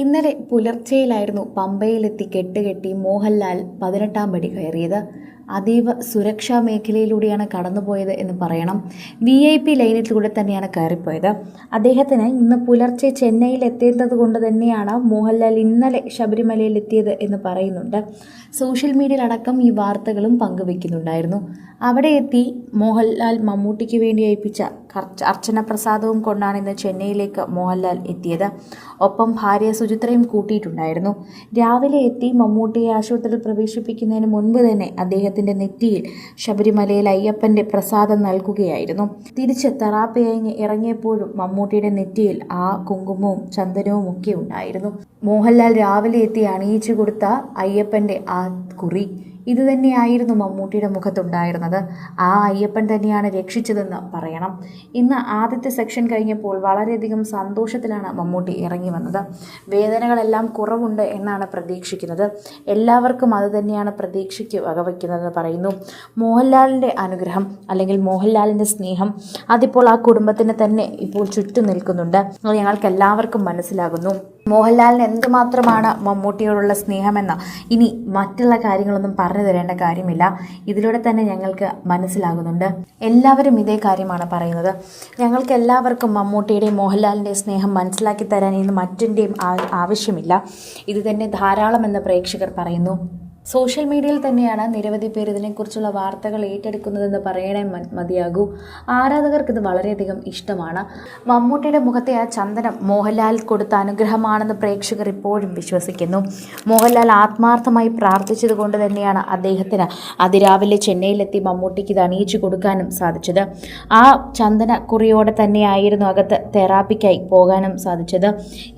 ഇന്നലെ പുലർച്ചെയിലായിരുന്നു പമ്പയിലെത്തി കെട്ടുകെട്ടി മോഹൻലാൽ പതിനെട്ടാം പടി കയറിയത്. അതീവ സുരക്ഷാ മേഖലയിലൂടെയാണ് കടന്നുപോയത് എന്ന് പറയണം. വി ഐ പി ലൈനിലൂടെ തന്നെയാണ് കയറിപ്പോയത്. അദ്ദേഹത്തിന് ഇന്ന് പുലർച്ചെ ചെന്നൈയിൽ എത്തേണ്ടത് കൊണ്ട് തന്നെയാണ് മോഹൻലാൽ ഇന്നലെ ശബരിമലയിൽ എത്തിയത് എന്ന് പറയുന്നുണ്ട്. സോഷ്യൽ മീഡിയയിലടക്കം ഈ വാർത്തകളും പങ്കുവെക്കുന്നുണ്ടായിരുന്നു അവിടെ എത്തി മോഹൻലാൽ മമ്മൂട്ടിക്ക് വേണ്ടി കർച്ച- അർച്ചന പ്രസാദവും കൊണ്ടാണ് ഇന്ന് ചെന്നൈയിലേക്ക് മോഹൻലാൽ എത്തിയത്. ഒപ്പം ഭാര്യ സുചിത്രയും കൂട്ടിയിട്ടുണ്ടായിരുന്നു. രാവിലെ എത്തി മമ്മൂട്ടിയെ ആശുപത്രിയിൽ പ്രവേശിപ്പിക്കുന്നതിന് മുൻപ് തന്നെ അദ്ദേഹത്തിന്റെ നെറ്റിയിൽ ശബരിമലയിൽ അയ്യപ്പന്റെ പ്രസാദം നൽകുകയായിരുന്നു. തിരിച്ച് തറാപ്പയങ്ങി ഇറങ്ങിയപ്പോഴും മമ്മൂട്ടിയുടെ നെറ്റിയിൽ ആ കുങ്കുമവും ചന്ദനവും ഒക്കെ ഉണ്ടായിരുന്നു. മോഹൻലാൽ രാവിലെ എത്തി അണിയിച്ചു കൊടുത്ത അയ്യപ്പന്റെ ആ കുറി ഇത് തന്നെയായിരുന്നു മമ്മൂട്ടിയുടെ മുഖത്തുണ്ടായിരുന്നത്. ആ അയ്യപ്പൻ തന്നെയാണ് രക്ഷിച്ചതെന്ന് പറയണം. ഇന്ന് ആദ്യത്തെ സെക്ഷൻ കഴിഞ്ഞപ്പോൾ വളരെയധികം സന്തോഷത്തിലാണ് മമ്മൂട്ടി ഇറങ്ങി വന്നത്. വേദനകളെല്ലാം കുറവുണ്ട് എന്നാണ് പ്രതീക്ഷിക്കുന്നത്. എല്ലാവർക്കും അത് തന്നെയാണ് പ്രതീക്ഷയ്ക്ക് വകവയ്ക്കുന്നതെന്ന് പറയുന്നു. മോഹൻലാലിന്റെ അനുഗ്രഹം അല്ലെങ്കിൽ മോഹൻലാലിന്റെ സ്നേഹം അതിപ്പോൾ ആ കുടുംബത്തിന് തന്നെ ഇപ്പോൾ ചുറ്റും നിൽക്കുന്നുണ്ട്. ഞങ്ങൾക്ക് എല്ലാവർക്കും മനസ്സിലാകുന്നു. മോഹൻലാലിന് എന്തുമാത്രമാണ് മമ്മൂട്ടിയോടുള്ള സ്നേഹമെന്ന് ഇനി മറ്റുള്ള കാര്യങ്ങളൊന്നും പറഞ്ഞു തരേണ്ട കാര്യമില്ല. ഇതിലൂടെ തന്നെ ഞങ്ങൾക്ക് മനസ്സിലാകുന്നുണ്ട്. എല്ലാവരും ഇതേ കാര്യമാണ് പറയുന്നത്. ഞങ്ങൾക്ക് എല്ലാവർക്കും മമ്മൂട്ടിയുടെയും മോഹൻലാലിന്റെയും സ്നേഹം മനസ്സിലാക്കി തരാൻ ഇന്ന് മറ്റിന്റെയും ആവശ്യമില്ല. ഇത് തന്നെ ധാരാളമെന്ന് പ്രേക്ഷകർ പറയുന്നു. സോഷ്യൽ മീഡിയയിൽ തന്നെയാണ് നിരവധി പേർ ഇതിനെക്കുറിച്ചുള്ള വാർത്തകൾ ഏറ്റെടുക്കുന്നതെന്ന് പറയണേ മതിയാകൂ. ആരാധകർക്ക് ഇത് വളരെയധികം ഇഷ്ടമാണ്. മമ്മൂട്ടിയുടെ മുഖത്തെ ആ ചന്ദനം മോഹൻലാൽ കൊടുത്ത അനുഗ്രഹമാണെന്ന് പ്രേക്ഷകർ ഇപ്പോഴും വിശ്വസിക്കുന്നു. മോഹൻലാൽ ആത്മാർത്ഥമായി പ്രാർത്ഥിച്ചത് കൊണ്ട് തന്നെയാണ് അദ്ദേഹത്തിന് അതിരാവിലെ ചെന്നൈയിലെത്തി മമ്മൂട്ടിക്ക് ഇത് അണിയിച്ചു കൊടുക്കാനും സാധിച്ചത്. ആ ചന്ദന കുറിയോടെ തന്നെയായിരുന്നു അകത്ത് തെറാപ്പിക്കായി പോകാനും സാധിച്ചത്.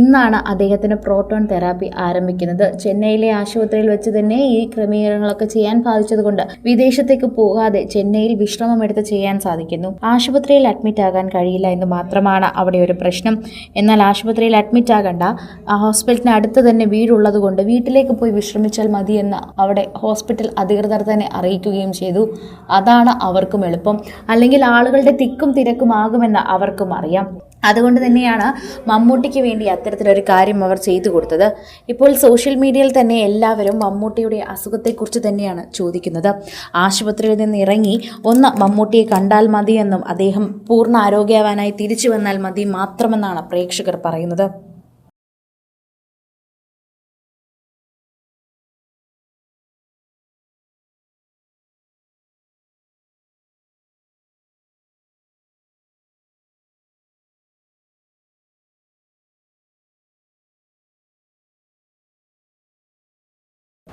ഇന്നാണ് അദ്ദേഹത്തിന് പ്രോട്ടോൺ തെറാപ്പി ആരംഭിക്കുന്നത്. ചെന്നൈയിലെ ആശുപത്രിയിൽ വെച്ച് തന്നെ ഈ ക്രമീകരണങ്ങളൊക്കെ ചെയ്യാൻ സാധിച്ചതുകൊണ്ട് വിദേശത്തേക്ക് പോകാതെ ചെന്നൈയിൽ വിശ്രമം എടുത്ത് ചെയ്യാൻ സാധിക്കുന്നു. ആശുപത്രിയിൽ അഡ്മിറ്റ് ആകാൻ കഴിയില്ല എന്ന് മാത്രമാണ് അവിടെ ഒരു പ്രശ്നം. എന്നാൽ ആശുപത്രിയിൽ അഡ്മിറ്റ് ആകണ്ട. ആ ഹോസ്പിറ്റലിന് അടുത്ത് തന്നെ വീടുള്ളത് കൊണ്ട് വീട്ടിലേക്ക് പോയി വിശ്രമിച്ചാൽ മതി മതിയെന്ന് അവിടെ ഹോസ്പിറ്റൽ അധികൃതർ തന്നെ അറിയിക്കുകയും ചെയ്തു. അതാണ് അവർക്കും എളുപ്പം. അല്ലെങ്കിൽ ആളുകളുടെ തിക്കും തിരക്കും ആകുമെന്ന് അവർക്കും അറിയാം. അതുകൊണ്ട് തന്നെയാണ് മമ്മൂട്ടിക്ക് വേണ്ടി അത്തരത്തിലൊരു കാര്യം അവർ ചെയ്തു കൊടുത്തത്. ഇപ്പോൾ സോഷ്യൽ മീഡിയയിൽ തന്നെ എല്ലാവരും മമ്മൂട്ടിയുടെ അസുഖത്തെക്കുറിച്ച് തന്നെയാണ് ചോദിക്കുന്നത്. ആശുപത്രിയിൽ നിന്ന് ഇറങ്ങി ഒന്ന് മമ്മൂട്ടിയെ കണ്ടാൽ മതിയെന്നും അദ്ദേഹം പൂർണ ആരോഗ്യവാനായി തിരിച്ചു വന്നാൽ മതി മാത്രമെന്നാണ് പ്രേക്ഷകർ പറയുന്നത്.